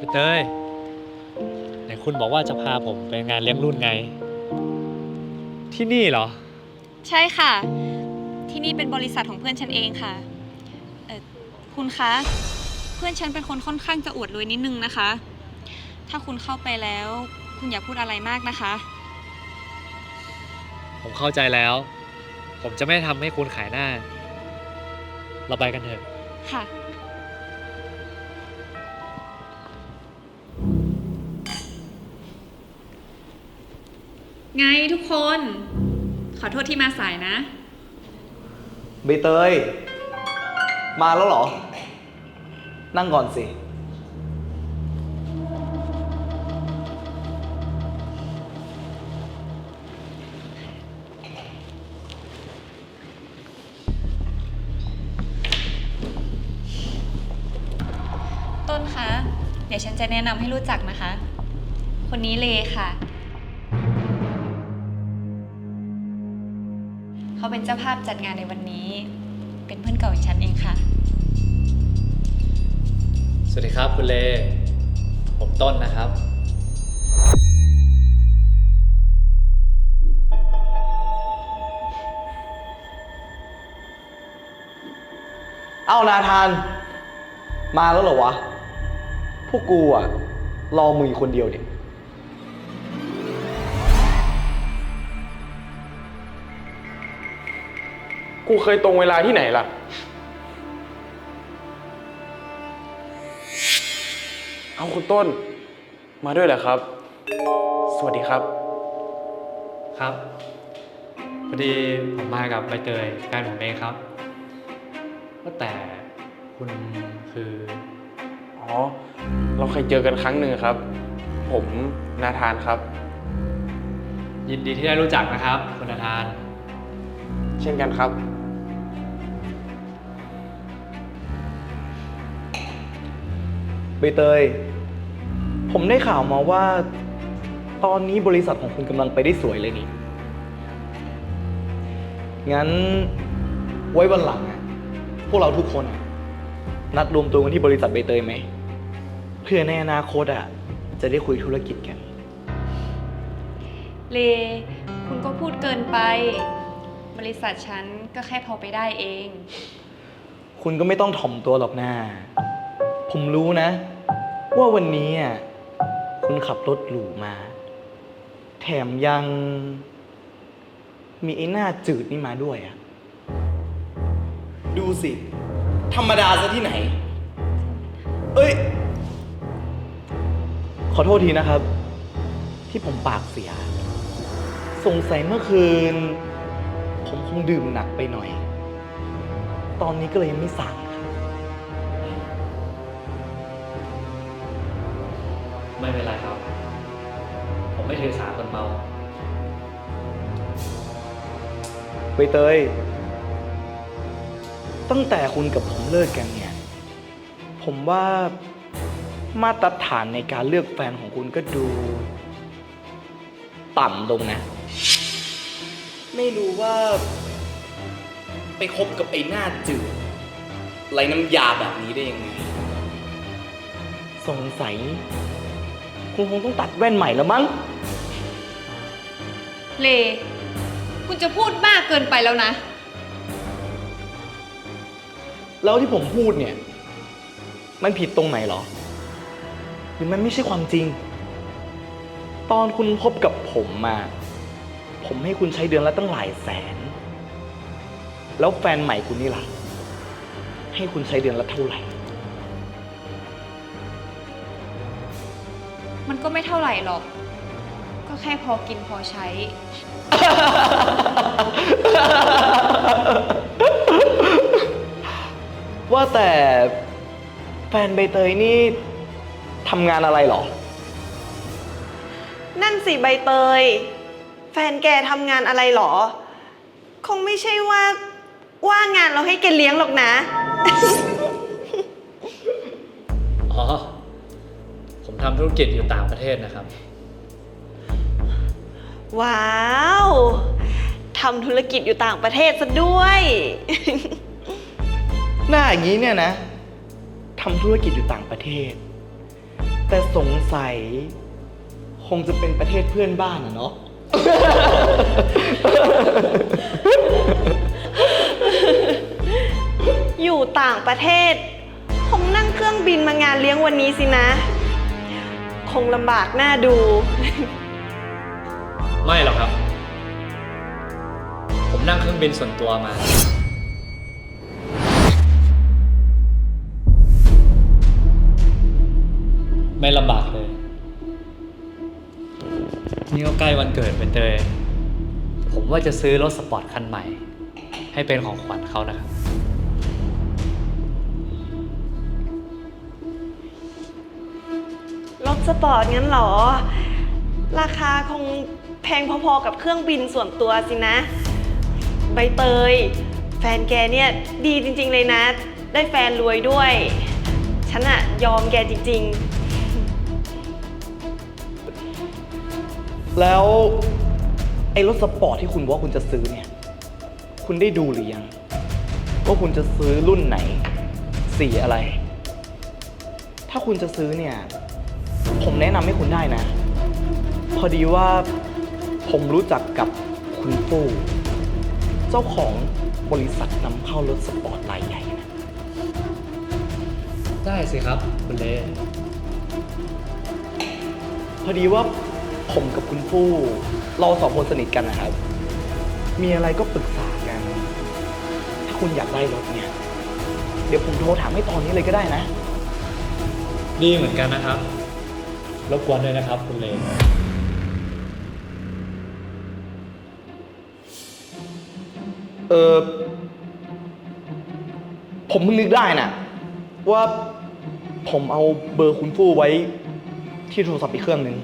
พี่เต้ยไหนคุณบอกว่าจะพาผมไปงานเลี้ยงรุ่นไง ที่นี่เหรอ ใช่ค่ะ ที่นี่เป็นบริษัทของเพื่อนฉันเองค่ะเออคุณคะ เพื่อนฉันเป็นคนค่อนข้างจะอวดรวยนิดนึงนะคะ ถ้าคุณเข้าไปแล้ว คุณอย่าพูดอะไรมากนะคะ ผมเข้าใจแล้ว ผมจะไม่ทำให้คุณขายหน้า เราไปกันเถอะ ค่ะ ไงทุกคนขอโทษที่มาสายนะ ใบเตย มาแล้วเหรอ นั่งก่อนสิ ต้นคะ เดี๋ยวฉันจะแนะนำให้รู้จักนะคะ คนนี้เลค่ะ เขาเป็นเจ้าภาพจัดงานในวันนี้ เป็นเพื่อนเก่าของฉันเองค่ะ สวัสดีครับคุณเล ผมต้นนะครับ เอ้านาธาน มาแล้วเหรอวะ พวกกูอะรอมึงอยู่คนเดียวเด็ก กูเคยตรงเวลาที่ไหนล่ะ เอาคุณต้น มาด้วยเหรอครับ สวัสดีครับ ครับพอดีผมมากับใบเตยแฟนผมเองครับว่าแต่คุณคือ อ๋อ เราเคยเจอกันครั้งหนึ่งครับ ผมนาธานครับ ยินดีที่ได้รู้จักนะครับ คุณอาทาน เช่นกันครับ ใบเตย ผมได้ข่าวมาว่า ตอนนี้บริษัทของคุณกำลังไปได้สวยเลยนี่ งั้นไว้วันหลังอะพวกเราทุกคนอะนัดรวมตัวกันที่บริษัทใบเตยไหม เพื่อในอนาคตอะจะได้คุยธุรกิจกัน เล คุณก็พูดเกินไป บริษัทฉันก็แค่พอไปได้เอง คุณก็ไม่ต้องถ่อมตัวหรอกนะ ผมรู้นะ ว่าวันนี้อะคุณขับรถหรูมา แถมยัง มีไอ้หน้าจืดนี่มาด้วยอะ ดูสิ ธรรมดาซะที่ไหน เอ้ย ขอโทษทีนะครับ ที่ผมปากเสีย สงสัยเมื่อคืน ผมคงดื่มหนักไปหน่อย ตอนนี้ก็เลยยังไม่สั่ง ไม่เป็นไรครับ ผมไม่ถือสาคนเมา ใบเตย ตั้งแต่คุณกับผมเลิกกันเนี่ย ผมว่ามาตรฐานในการเลือกแฟนของคุณก็ดู ต่ำลงนะ ไม่รู้ว่า ไปคบกับไอ้หน้าจืดไรน้ำยาแบบนี้ได้ยังไง สงสัย คุณคงต้องตัดแว่นใหม่แล้วมั้ง เล คุณจะพูดมากเกินไปแล้วนะ แล้วที่ผมพูดเนี่ย มันผิดตรงไหนเหรอ หรือมันไม่ใช่ความจริง ตอนคุณพบกับผมมา ผมให้คุณใช้เดือนละตั้งหลายแสน แล้วแฟนใหม่คุณนี่ล่ะ ให้คุณใช้เดือนละเท่าไหร่ มันก็ไม่เท่าไหร่หรอก ก็แค่พอกินพอใช้ ว่าแต่แฟนใบเตยนี่ทำงานอะไรเหรอ นั่นสิใบเตย แฟนแกทำงานอะไรหรอ คงไม่ใช่ว่า ว่างงานเราให้แกเลี้ยงหรอกนะ อ๋อผม ทำธุรกิจอยู่ต่างประเทศนะครับ ว้าวทำธุรกิจอยู่ต่างประเทศซะด้วย หน้าอย่างนี้เนี่ยนะทำธุรกิจอยู่ต่างประเทศ แต่สงสัย คงจะเป็นประเทศเพื่อนบ้านอะเนาะ อยู่ต่างประเทศ คงนั่งเครื่องบินมางานเลี้ยงวันนี้สินะค งลำบากหน้าดู ไม่หรอกครับ ผมนั่งเครื่องบินส่วนตัวมา ไม่ลำบากเลย นี่ก็ใกล้วันเกิดเป็นเตยผมว่าจะซื้อรถสปอร์ตคันใหม่ ให้เป็นของขวัญเขานะครับ สปอร์ตงั้นเหรอ ราคาคงแพงพอๆกับเครื่องบินส่วนตัวสินะ ใบเตย แฟนแกเนี่ยดีจริงๆเลยนะ ได้แฟนรวยด้วย ฉันอะยอมแกจริง แล้วไอ้รถสปอร์ตที่คุณว่าคุณจะซื้อเนี่ย คุณได้ดูหรือยังว่าคุณจะซื้อรุ่นไหน สีอะไร ถ้าคุณจะซื้อเนี่ย ผมแนะนำให้คุณได้นะ พอดีว่าผมรู้จักกับคุณฟูเจ้าของบริษัทนำเข้ารถสปอร์ตรายใหญ่นะ ได้สิครับ คุณเลพอดีว่าผมกับคุณฟู่เราสองคนสนิทกันนะครับ มีอะไรก็ปรึกษากัน ถ้าคุณอยากได้รถเนี่ย เดี๋ยวผมโทรถามให้ตอนนี้เลยก็ได้นะ ดีเหมือนกันนะครับ รบกวนด้วยนะครับ คุณเลเออผมเพิ่งนึกได้นะว่าผมเอาเบอร์คุณฟู่ไว้ที่โทรศัพท์อีกเครื่องหนึ่ง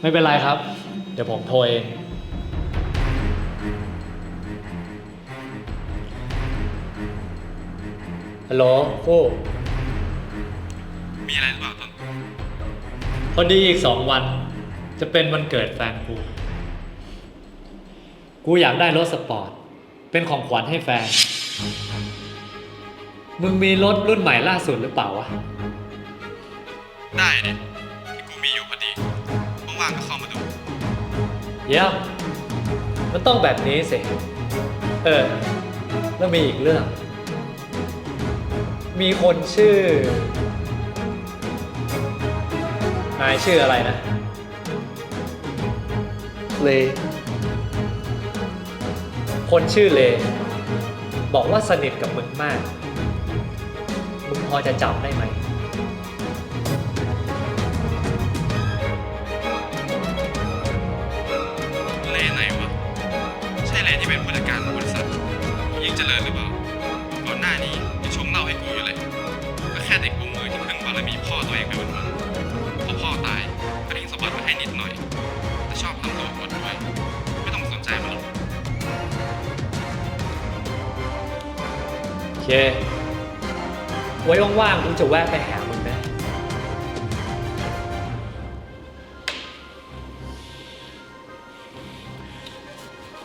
ไม่เป็นไรครับ เดี๋ยวผมโทรเอง ฮัลโหลฟู อดีอีกสองวัน จะเป็นวันเกิดแฟนกู กูอยากได้รถสปอร์ต เป็นของขวัญให้แฟน มึงมีรถรุ่นใหม่ล่าสุดหรือเปล่าวะ ได้ดิที่กูมีอยู่พอดีว่างๆก็เข้ามาดู เยี่ยมมันต้องแบบนี้สิ เออ แล้วมีอีกเรื่อง มีคนชื่อ นายชื่ออะไรนะ เลยคนชื่อเล บอกว่าสนิทกับมึงมาก มึงพอจะจำได้ไหม เลไหนวะ ใช่เลที่เป็นผู้จัดการบริษัทยิ่งเจริญหรือเปล่า ก่อนหน้านี้ยังชงเหล้าให้กูอยู่เลยก็แค่เด็กกูมือที่พึ่งบารมีพ่อตัวเองไปวัน ให้นิดหน่อย แต่ชอบทำตัวอวดด้วย ไม่ต้องสนใจมันหรอกโอเค ไว้ว่างๆกูจะแวะไปหามึงนะ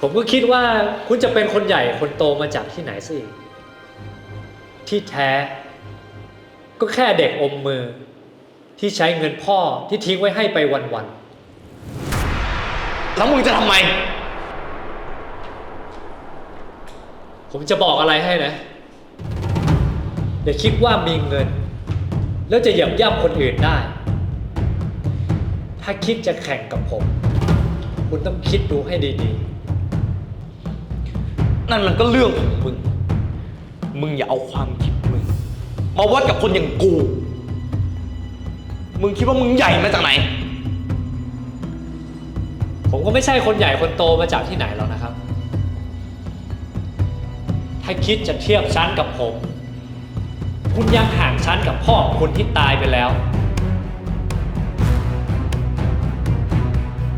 ผมก็คิดว่าคุณจะเป็นคนใหญ่คนโตมาจากที่ไหนสิที่แท้ ก็แค่เด็กอมมือ ที่ใช้เงินพ่อที่ทิ้งไว้ให้ไปวันแล้วมึงจะทำไม ๆ ผมจะบอกอะไรให้นะ อย่าคิดว่ามีเงิน แล้วจะเหยียบย่ำคนอื่นได้ ถ้าคิดจะแข่งกับผม คุณต้องคิดดูให้ดีนั่นมันก็เรื่องของมึง มึงอย่าเอาความคิดมึง มาวัดกับคนอย่างกู มึงคิดว่ามึงใหญ่มาจากไหน ผมก็ไม่ใช่คนใหญ่คนโตมาจากที่ไหนหรอกนะครับ ถ้าคิดจะเทียบชั้นกับผม คุณยังห่างชั้นกับพ่อของคุณที่ตายไปแล้ว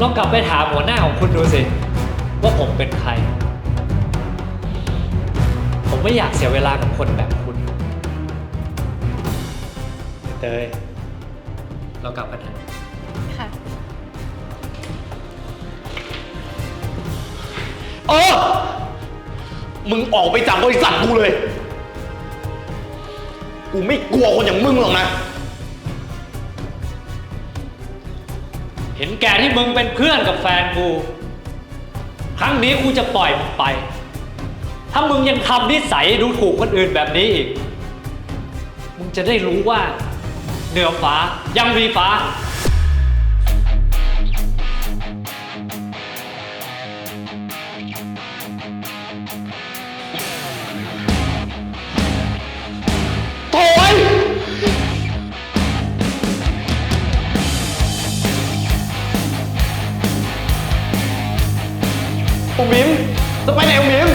ลองกลับไปถามหัวหน้าของคุณดูสิ ว่าผมเป็นใคร ผมไม่อยากเสียเวลากับคนแบบคุณเตย เรากลับกันเถอะค่ะ เออ มึงออกไปจากบริษัทกูเลย กูไม่กลัวคนอย่างมึงหรอกนะ เห็นแก่ที่มึงเป็นเพื่อนกับแฟนกู ครั้งนี้กูจะปล่อยมึงไป ถ้ามึงยังทำนิสัยดูถูกคนอื่นแบบนี้อีก มึงจะได้รู้ว่า เหนือฟ้ายังมีฟ้า โถ่ยอุ๋มมิมจะไปไหนอุ๋มมิม